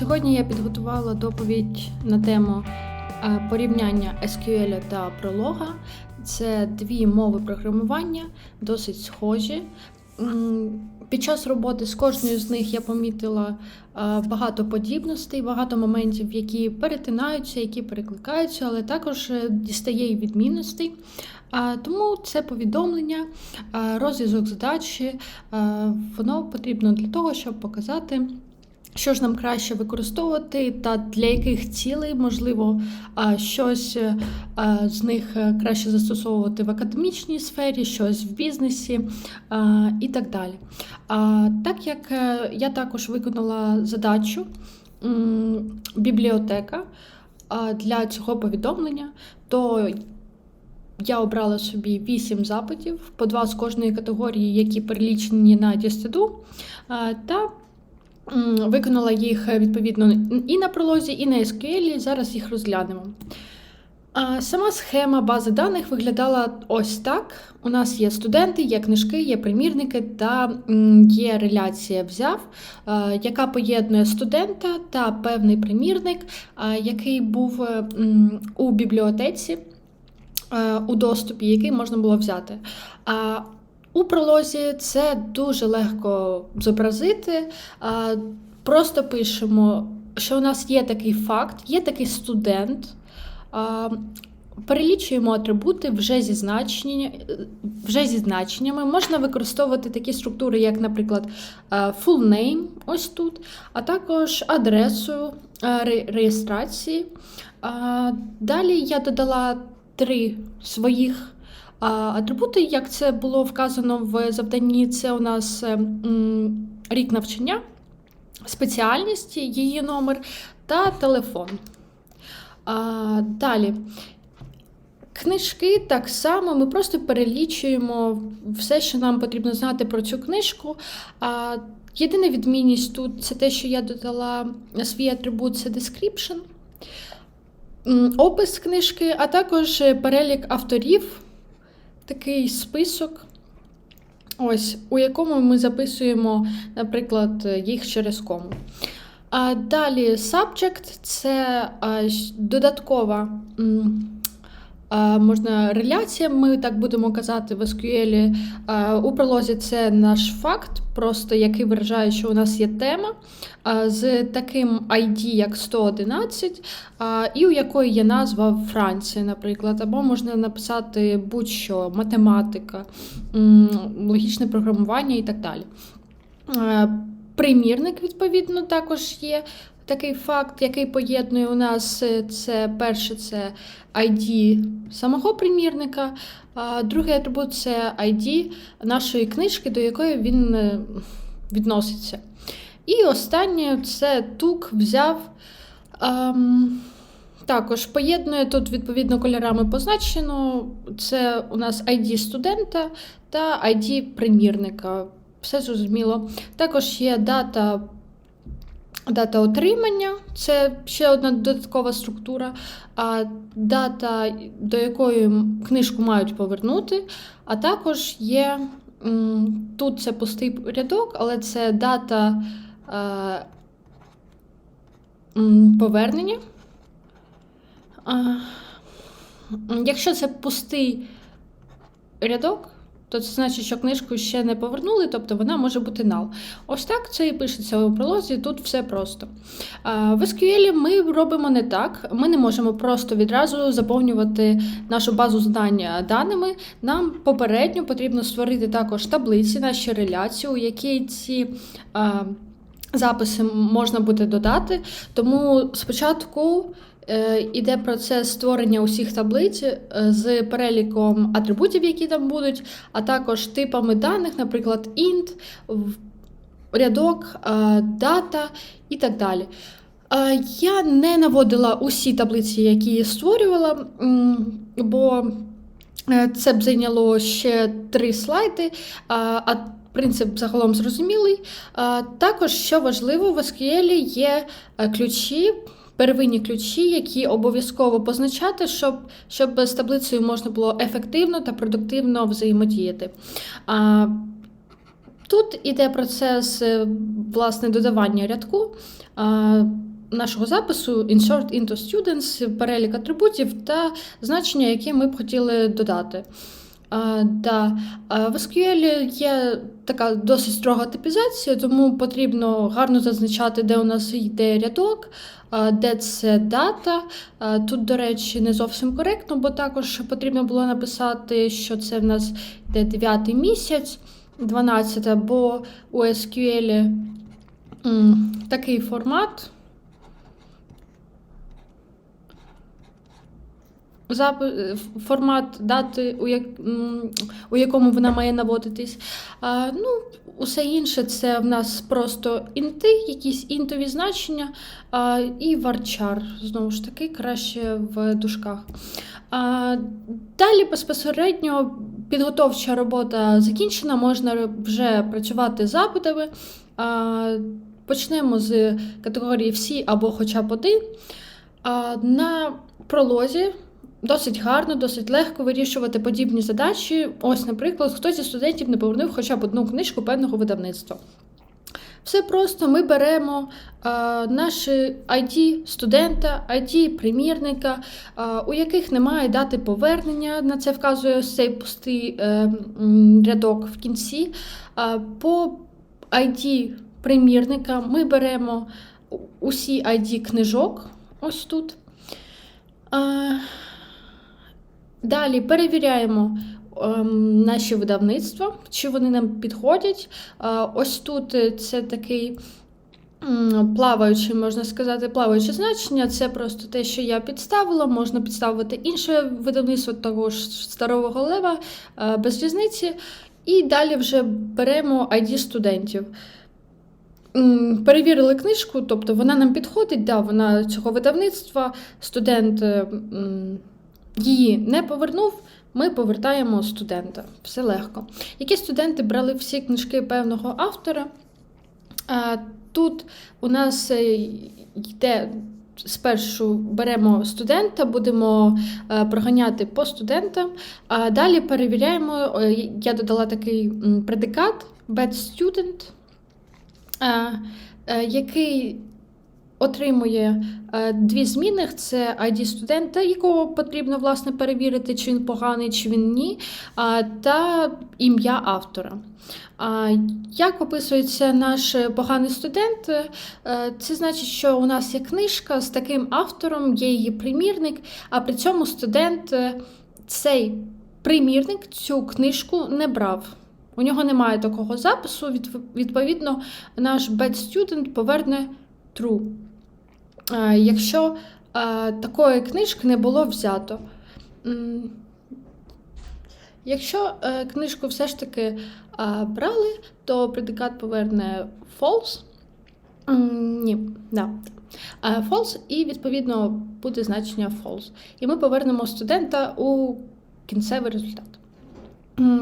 Сьогодні я підготувала доповідь на тему е, порівняння SQL та пролога. Це дві мови програмування, досить схожі. Під час роботи з кожною з них я помітила е, багато подібностей, багато моментів, які перетинаються, які перекликаються, але також е, дістає і відмінностей. Тому це повідомлення, розв'язок задачі, воно потрібно для того, щоб показати. Що ж нам краще використовувати, та для яких цілей можливо щось е, з них е, краще застосовувати в академічній сфері, щось в бізнесі і так далі. Так як е, я також виконала задачу бібліотека для цього повідомлення, то я обрала собі 8 запитів, по два з кожної категорії, які перелічені на дістеду, та Виконала їх е, відповідно і на пролозі, і на SQL. Зараз їх розглянемо. Сама схема бази даних виглядала ось так. У нас є студенти, є книжки, є примірники та є реляція взяв, е, яка поєднує студента та певний примірник, е, який був у бібліотеці у доступі, який можна було взяти. У пролозі це дуже легко зобразити. Просто пишемо, що у нас є такий факт, є такий студент. Перелічуємо атрибути вже зі, значення, вже зі значеннями. Можна використовувати такі структури, як, наприклад, full name, ось тут, а також адресу реєстрації. Далі я додала три своїх атрибути, як це було вказано в завданні, це у нас е, рік навчання, спеціальність, її номер та телефон. Далі. Книжки так само ми просто перелічуємо все, що нам потрібно знати про цю книжку. Єдина відмінність тут це те, що я додала свій атрибут це description, опис книжки, а також перелік авторів, такий список, ось, у якому ми записуємо, наприклад, їх через кому. А далі subject це додаткова можна реляція, ми так будемо казати в SQL. У пролозі це наш факт, просто який виражає, що у нас є тема з таким ID, як 111, і у якої є назва Франція, наприклад, або можна написати будь-що, математика, логічне програмування і так далі. Примірник, відповідно, також є такий факт, який поєднує у нас е, це перше це ID самого примірника, а другий атрибут це ID нашої книжки, до якої він е, відноситься. І останнє це тук взяв. Ем, також поєднує тут, відповідно, кольорами позначено. Це у нас ID студента та ID примірника. Все зрозуміло. Також є дата, дата отримання, це ще одна додаткова структура, а дата, до якої книжку мають повернути. А також є тут це пустий рядок, але це дата е, повернення. Якщо це пустий рядок, то це значить, що книжку ще не повернули, тобто вона може бути нал. Ось так це і пишеться у пролозі, тут все просто. В SQL ми робимо не так. Ми не можемо просто відразу заповнювати нашу базу завдання даними. Нам попередньо потрібно створити також таблиці, наші реляції, у які ці. Записи можна буде додати, тому спочатку іде процес створення усіх таблиць е, з переліком атрибутів, які там будуть, а також типами даних, наприклад, int, рядок, е, дата і так далі. Е, Я не наводила усі таблиці, які створювала, бо е, це б зайняло ще три слайди, а принцип загалом зрозумілий. Також, що важливо, в SQL є е, ключі, первинні ключі, які обов'язково позначати, щоб, щоб з таблицею можна було ефективно та продуктивно взаємодіяти. А, Тут іде процес е, власне додавання рядку. А, нашого запису Insert into Students, перелік атрибутів та значення, які ми б хотіли додати. А, да. а в SQL є така досить строга типізація, тому потрібно гарно зазначати, де у нас йде рядок, де це дата. Тут, до речі, не зовсім коректно, бо також потрібно було написати, що це в нас йде 9 місяць, 12, бо у SQL такий формат. Запи... е, Формат дати, у, як... у якому вона має наводитись. А, ну, усе інше це в нас просто інти, якісь інтові значення а, і варчар. Знову ж таки, краще в дужках. А, далі безпосередньо підготовча робота закінчена, можна вже працювати з запитами. А, почнемо з категорії всі або хоча б один. А, на пролозі. Досить гарно, досить легко вирішувати подібні задачі. Ось, наприклад, хтось зі студентів не повернув хоча б одну книжку певного видавництва. Все просто ми беремо е, наші ID студента, ID примірника, е, у яких немає дати повернення, на це вказує цей пустий е, рядок в кінці. Е, по ID примірника ми беремо усі ID книжок, ось тут. Е, Далі перевіряємо ем, наші видавництва, чи вони нам підходять. Е, ось тут е, це такий плаваючий, можна сказати, плаваюче значення. Це просто те, що я підставила. Можна підставити інше видавництво того ж старого лева е, без різниці. І далі вже беремо ID студентів. Перевірили книжку, тобто вона нам підходить, да, вона цього видавництва, студент її не повернув, ми повертаємо студента. Все легко. Які студенти брали всі книжки певного автора? Тут у нас е, йде спершу беремо студента, будемо е, проганяти по студентам, а далі перевіряємо. е, Я додала такий предикат bad student, який отримує е, дві змінних: це ID студента, якого потрібно власне перевірити, чи він поганий, чи він ні, та ім'я автора. Як описується наш поганий студент? Е, Це значить, що у нас є книжка з таким автором, є її примірник, а при цьому студент е, цей примірник цю книжку не брав. У нього немає такого запису, відповідно, наш bad student поверне true. Якщо такої книжки не було взято. Якщо е, книжку все ж таки брали, то предикат поверне false. Ні, да. False, і відповідно буде значення false. І ми повернемо студента у кінцевий результат.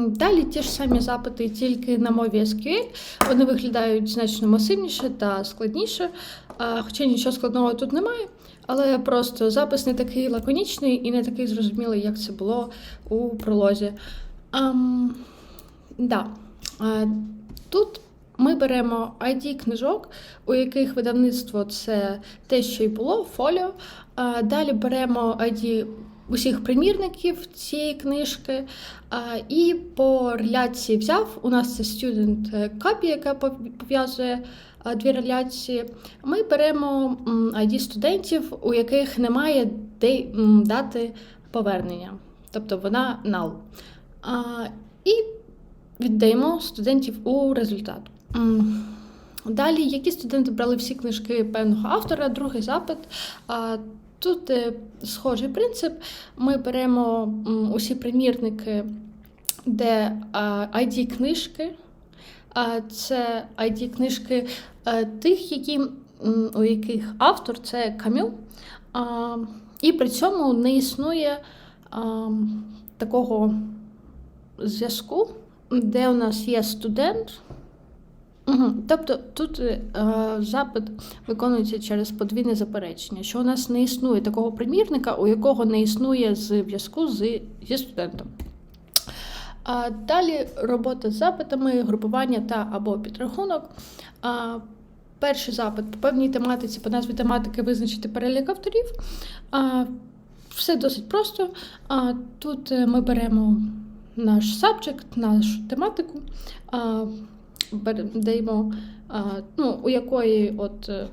Далі ті ж самі запити, тільки на мові SQL. Вони виглядають значно масивніше та складніше, хоча нічого складного тут немає. Але просто запис не такий лаконічний і не такий зрозумілий, як це було у пролозі. Ам, да. Тут ми беремо ID книжок, у яких видавництво це те, що й було, фоліо. Далі беремо ID усіх примірників цієї книжки. І по реляції взяв. У нас це student copy, яка пов'язує дві реляції. Ми беремо ID студентів, у яких немає дати повернення, тобто вона null. І віддаємо студентів у результат. Далі, які студенти брали всі книжки певного автора, другий запит. Тут е, схожий принцип. Ми беремо усі примірники, де а, ID книжки. Це ID книжки е, тих, які, у яких автор це Камю. І при цьому не існує такого зв'язку, де у нас є студент. Угу. Тобто тут е, запит виконується через подвійне заперечення, що у нас не існує такого примірника, у якого не існує зв'язку з, зі студентом. А далі робота з запитами, групування та або підрахунок. А, перший запит по певній тематиці, по назві тематики визначити перелік авторів. А, все досить просто. А, тут е, ми беремо наш subject, нашу тематику, а, даємо, ну, у якої от, е,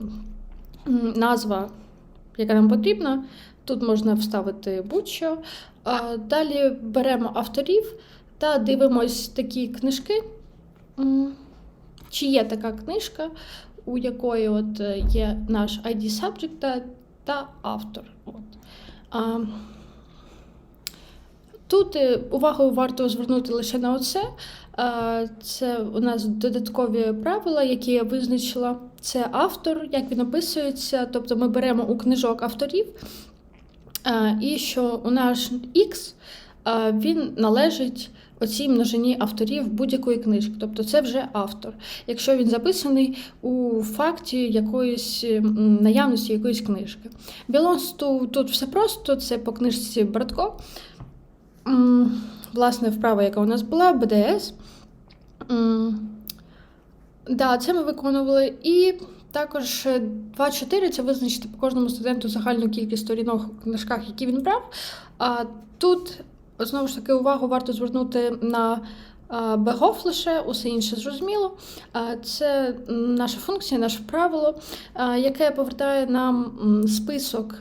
назва, яка нам потрібна. Тут можна вставити будь-що. Далі беремо авторів та дивимось такі книжки. Чи є така книжка, у якої от е, є наш ID subject та автор. От. Тут е, увагу варто звернути лише на оце. Це у нас додаткові правила, які я визначила. Це автор, як він описується. Тобто ми беремо у книжок авторів, і що у наш X він належить оцій множині авторів будь-якої книжки. Тобто це вже автор. Якщо він записаний у факті якоїсь наявності якоїсь книжки. To тут все просто, це по книжці Братко. Власне, вправа, яка у нас була, БДС. Да, це ми виконували. І також е, 2.4 це визначити по кожному студенту загальну кількість сторінок у книжках, які він брав. А тут знову ж таки увагу варто звернути на а, бегоф лише, усе інше зрозуміло. Це наша функція, наше правило, яке повертає нам список,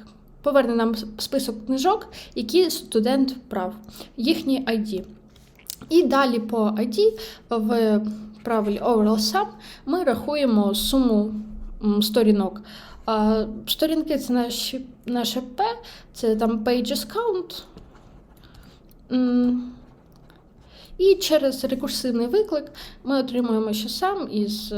поверне нам список книжок, які студент брав, їхні ID. І далі по ID в правилі Overall Sum ми рахуємо суму сторінок. Сторінки це наші, наше P, це там pages count. І через рекурсивний виклик ми отримуємо, що сам із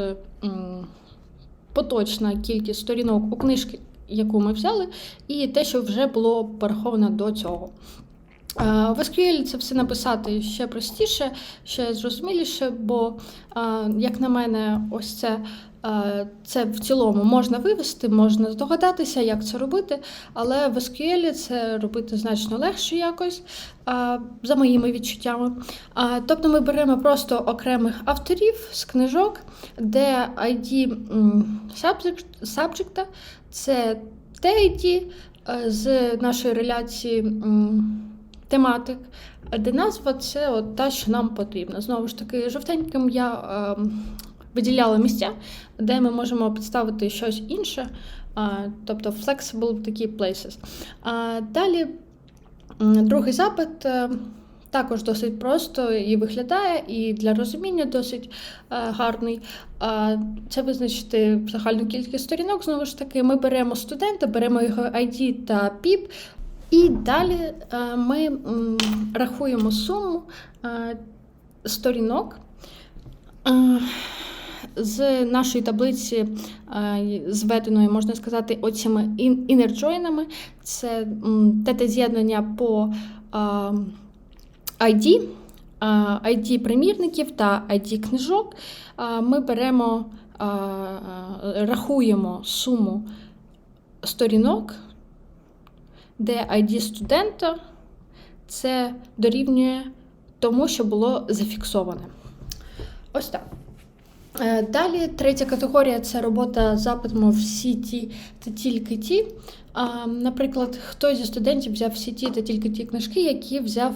поточна кількість сторінок у книжці, яку ми взяли, і те, що вже було пораховано до цього. Е, В SQL це все написати ще простіше, ще зрозуміліше, бо, е, як на мене, ось це, це в цілому можна вивести, можна здогадатися, як це робити, але в SQL це робити значно легше якось, е, за моїми відчуттями. Е, Тобто ми беремо просто окремих авторів з книжок, де ID subject, це те ID е, з нашої реляції. тематик, де назва це от та, що нам потрібна. Знову ж таки, жовтеньким я виділяла місця, де ми можемо підставити щось інше, тобто flexible такі places. Далі другий запит. е, також досить просто і виглядає, і для розуміння досить е, гарний. Це визначити загальну кількість сторінок. Знову ж таки, ми беремо студента, беремо його ID та PIP, і далі е, ми рахуємо суму сторінок. З нашої таблиці, е, зведеної, можна сказати, оціми інерджойнами, це м, тета-з'єднання по ID, ID примірників та ID книжок. Ми беремо, рахуємо суму сторінок де ID студента це дорівнює тому, що було зафіксоване. Ось так. Е, Далі третя категорія це робота з запитом всі ті та тільки ті. Наприклад, хтось зі студентів взяв всі ті та тільки ті книжки, які взяв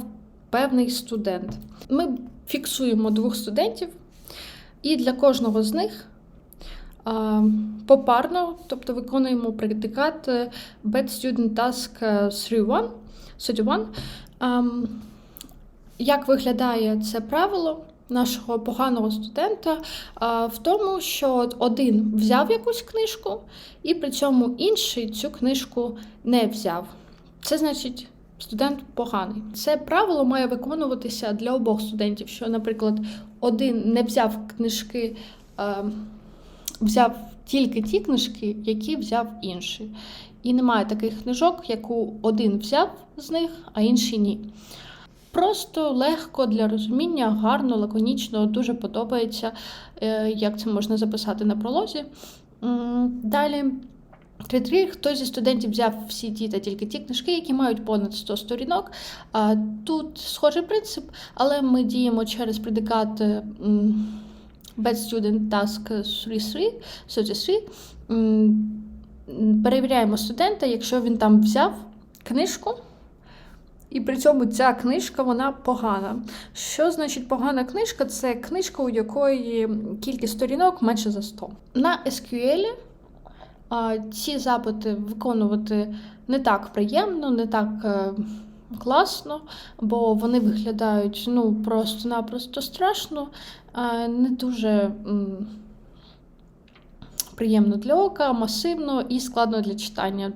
певний студент. Ми фіксуємо двох студентів, і для кожного з них попарно, тобто виконуємо предикат е, Bad Student Task е, 31. 31. Як виглядає це правило нашого поганого студента в тому, що один взяв якусь книжку, і при цьому інший цю книжку не взяв. Це значить. Студент поганий. Це правило має виконуватися для обох студентів. Що, наприклад, один не взяв книжки, взяв тільки ті книжки, які взяв інший. І немає таких книжок, яку один взяв з них, а інший ні. Просто легко для розуміння, гарно, лаконічно, дуже подобається, е, як це можна записати на пролозі. Далі. 3.3. Хтось зі студентів взяв всі ті та тільки ті книжки, які мають понад 100 сторінок. Тут схожий принцип, але ми діємо через предикат м, Bad Student Task 33, 33. Перевіряємо студента, якщо він там взяв книжку, і при цьому ця книжка вона погана. Що значить погана книжка? Це книжка, у якої кількість сторінок менше за 100. На SQL ці запити виконувати не так приємно, не так е, класно, бо вони виглядають ну, просто-напросто страшно, е, не дуже. Приємно для ока, масивно і складно для читання,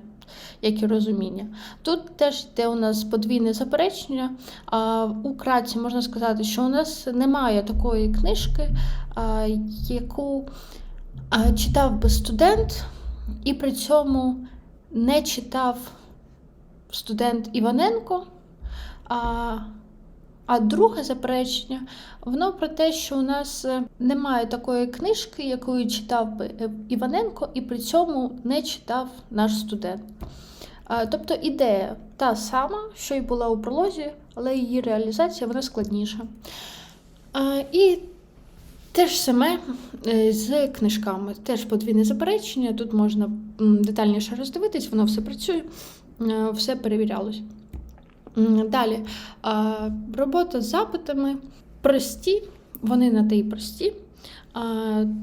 як і розуміння. Тут теж йде у нас подвійне заперечення. А, Украдці можна сказати, що у нас немає такої книжки, яку читав би студент, і при цьому не читав студент Іваненко. А, друге заперечення, воно про те, що у нас е, немає такої книжки, якою читав би е, Іваненко, і при цьому не читав наш студент. Тобто ідея та сама, що й була у пролозі, але її реалізація вона складніша. І те ж саме е, з книжками. Теж подвійне заперечення. Тут можна детальніше роздивитись, воно все працює, все перевірялось. Далі, робота з запитами. Прості, вони на те й прості.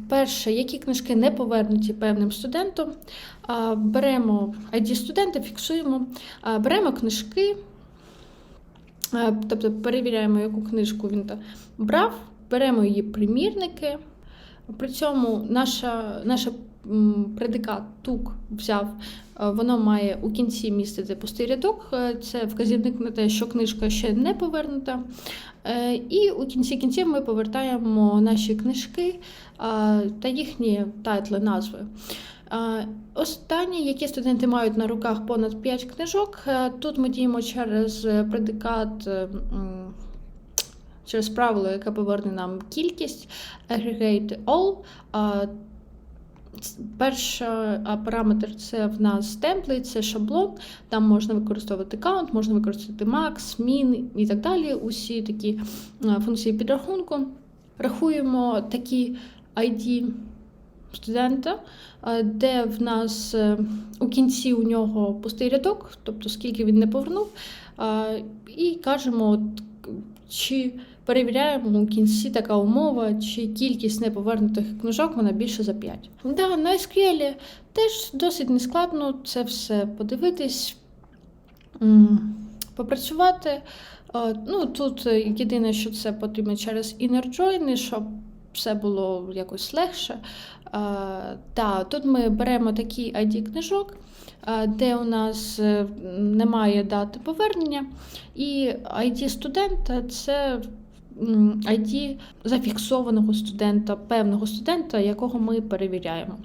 Перше, які книжки не повернуті певним студентом, беремо ID студента, фіксуємо, беремо книжки, тобто перевіряємо, яку книжку він брав, беремо її примірники. При цьому наша, наша предикат тук взяв, е, воно має у кінці містити пустий рядок. е, Це вказівник на те, що книжка ще не повернута. Е, І у кінці кінців ми повертаємо наші книжки та їхні тайтли, назви. Останнє, які студенти мають на руках понад 5 книжок, тут ми діємо через предикат. Через правило, яке поверне нам кількість aggregate all. Перший параметр це в нас темплейт, це шаблон. Там можна використовувати count, можна використовувати max, min і так далі. Усі такі функції підрахунку. Рахуємо такі ID студента, де в нас е, у кінці у нього пустий рядок, тобто скільки він не повернув, і кажемо, чи перевіряємо у кінці така умова, чи кількість неповернутих книжок вона більше за 5. Да, на SQL теж досить нескладно це все подивитись, попрацювати. Е, Ну, тут е, єдине, що це потрібно через inner join, щоб все було якось легше. Е, Та, тут ми беремо такі ID книжок, е, де у нас е, немає дати повернення, і ID студента це ID зафіксованого студента, певного студента, якого ми перевіряємо.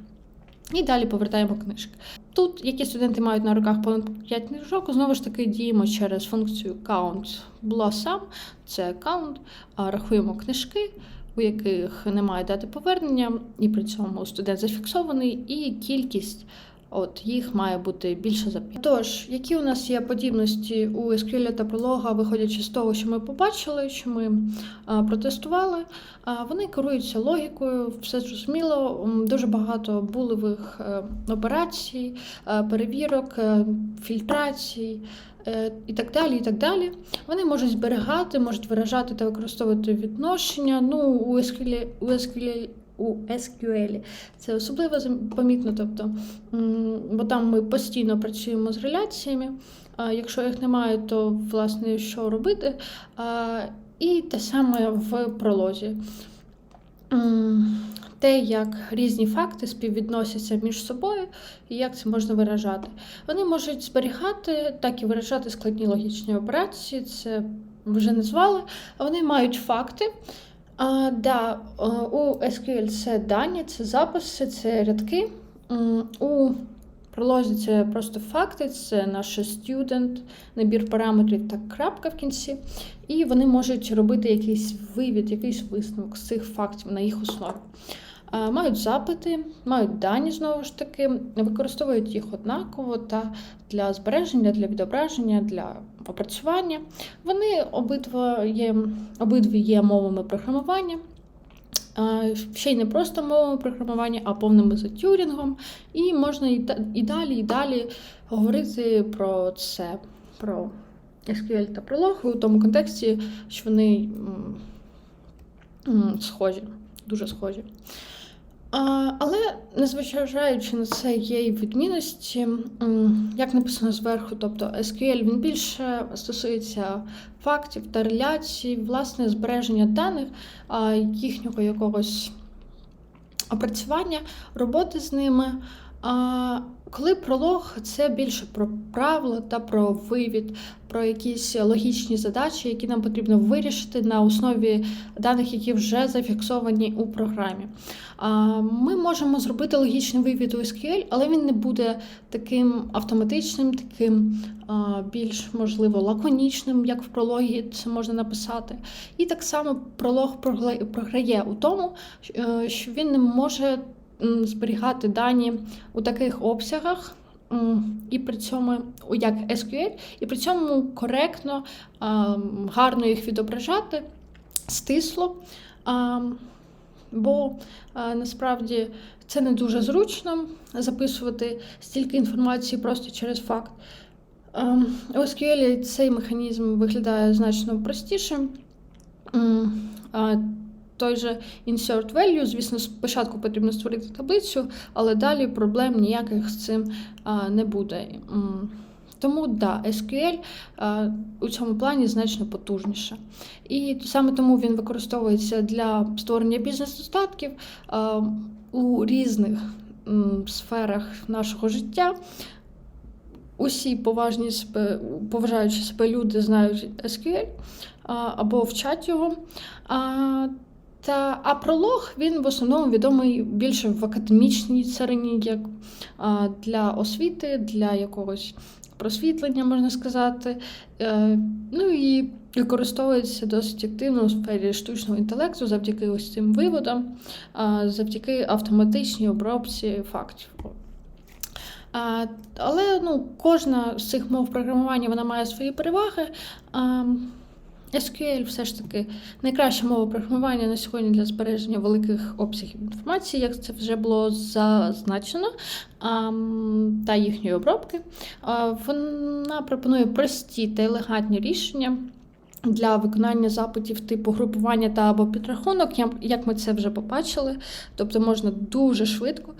І далі повертаємо книжки. Тут, які студенти мають на руках понад 5 книжок, знову ж таки діємо через функцію count blossom, це count, рахуємо книжки, у яких немає дати повернення, і при цьому студент зафіксований, і кількість от їх має бути більше за 5. Тож, які у нас є подібності у SQL та пролога, виходячи з того, що ми побачили, що ми а, протестували, а, вони керуються логікою, все зрозуміло, дуже багато булевих е, операцій, е, перевірок, е, фільтрацій. І так далі, і так далі. Вони можуть зберігати, можуть виражати та використовувати відношення. Ну, у SQL, у SQL, у SQL це особливо помітно, тобто, бо там ми постійно працюємо з реляціями. А якщо їх немає, то власне що робити? І те саме в пролозі. Те, як різні факти співвідносяться між собою і як це можна виражати. Вони можуть зберігати, так і виражати складні логічні операції, це вже назвали. А Вони мають факти. А, да, у SQL це дані, це записи, це рядки. У пролозі це просто факти, це наш student, набір параметрів та крапка в кінці. І вони можуть робити якийсь вивід, якийсь висновок з цих фактів на їх основі. Мають запити, мають дані знову ж таки, використовують їх однаково та для збереження, для відображення, для опрацювання. Вони обидва є, обидві є мовами програмування. ще й не просто мовами програмування, а повним за Тюрінгом. І можна і, далі, і далі говорити про це, про SQL та пролог у тому контексті, що вони схожі, дуже схожі. Але незважаючи на це, є і відмінності, як написано зверху, тобто SQL він більше стосується фактів та реляцій, власне, збереження даних, їхнього якогось опрацювання, роботи з ними. А, коли пролог це більше про правила та про вивід, про якісь логічні задачі, які нам потрібно вирішити на основі даних, які вже зафіксовані у програмі. А, Ми можемо зробити логічний вивід у SQL, але він не буде таким автоматичним, таким більш можливо лаконічним, як в прологі це можна написати. І так само пролог програє у тому, е, що він не може зберігати дані у таких обсягах. І при цьому як SQL, і при цьому коректно, гарно їх відображати, стисло. Бо насправді це не дуже зручно записувати стільки інформації просто через факт. У SQL цей механізм виглядає значно простіше. Той же insert value, звісно, спочатку потрібно створити таблицю, але далі проблем ніяких з цим не буде. Тому да, SQL у цьому плані значно потужніше. І саме тому він використовується для створення бізнес-достатків у різних сферах нашого життя. Усі поважні себе, поважаючи себе люди знають SQL або вчать його. Та, а пролог він в основному відомий більше в академічній царині, як а, для освіти, для якогось просвітлення, можна сказати. Е, ну і використовується досить активно у сфері штучного інтелекту завдяки ось цим виводам, а, завдяки автоматичній обробці фактів. А, але ну, кожна з цих мов програмування вона має свої переваги. А, SQL все ж таки найкраща мова програмування на сьогодні для збереження великих обсягів інформації, як це вже було зазначено, та їхньої обробки. Вона пропонує прості та елегантні рішення. Для виконання запитів типу групування та або підрахунок, як- ми це вже побачили, тобто можна дуже швидко,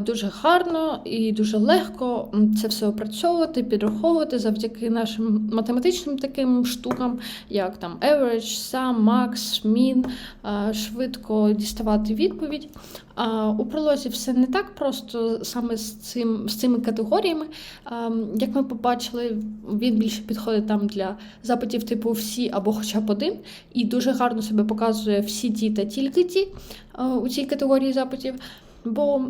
дуже гарно і дуже легко це все опрацьовувати, підраховувати завдяки нашим математичним таким штукам, як там average, sum, max, mean, е, швидко діставати відповідь. А у пролозі все не так просто саме з цим з цими категоріями. Як ми побачили, він більше підходить там для запитів типу всі або хоча б один, і дуже гарно себе показує всі ті та тільки ті у цій категорії запитів. Бо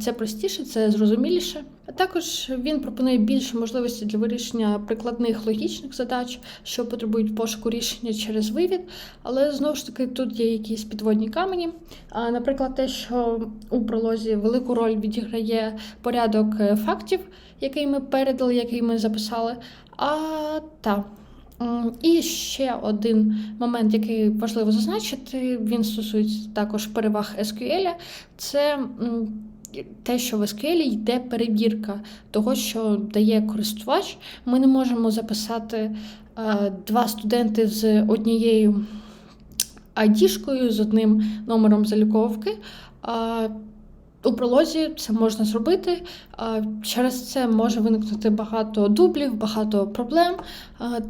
це простіше, це зрозуміліше. А також він пропонує більше можливості для вирішення прикладних логічних задач, що потребують пошуку рішення через вивід. Але знову ж таки тут є якісь підводні камені. А, Наприклад, те, що у пролозі велику роль відіграє порядок е, фактів, який ми передали, який ми записали. А та. І ще один момент, який важливо зазначити, він стосується також переваг SQL, це те, що в SQL йде перевірка того, що дає користувач. Ми не можемо записати е, два студенти з однією ID-шкою, з одним номером заліковки. У пролозі це можна зробити. Через це може виникнути багато дублів, багато проблем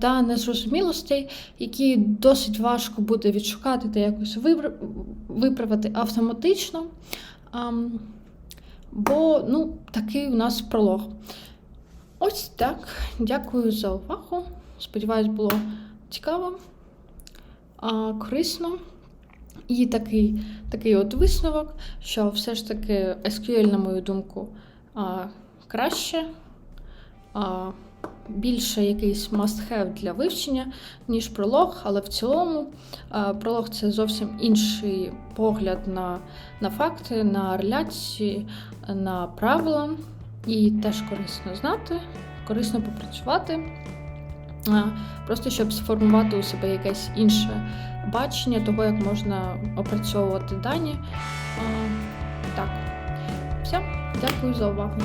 та незрозумілостей, які досить важко буде відшукати та якось виправити автоматично. Бо ну, такий у нас пролог. Ось так. Дякую за увагу. Сподіваюсь, було цікаво, корисно. І такий, такий от висновок, що все ж таки SQL, на мою думку, краще, більше якийсь must-have для вивчення, ніж пролог, але в цілому пролог це зовсім інший погляд на, на факти, на реляції, на правила. І теж корисно знати, корисно попрацювати. Просто щоб сформувати у себе якесь інше бачення того, як можна опрацьовувати дані. Так, все, дякую за увагу.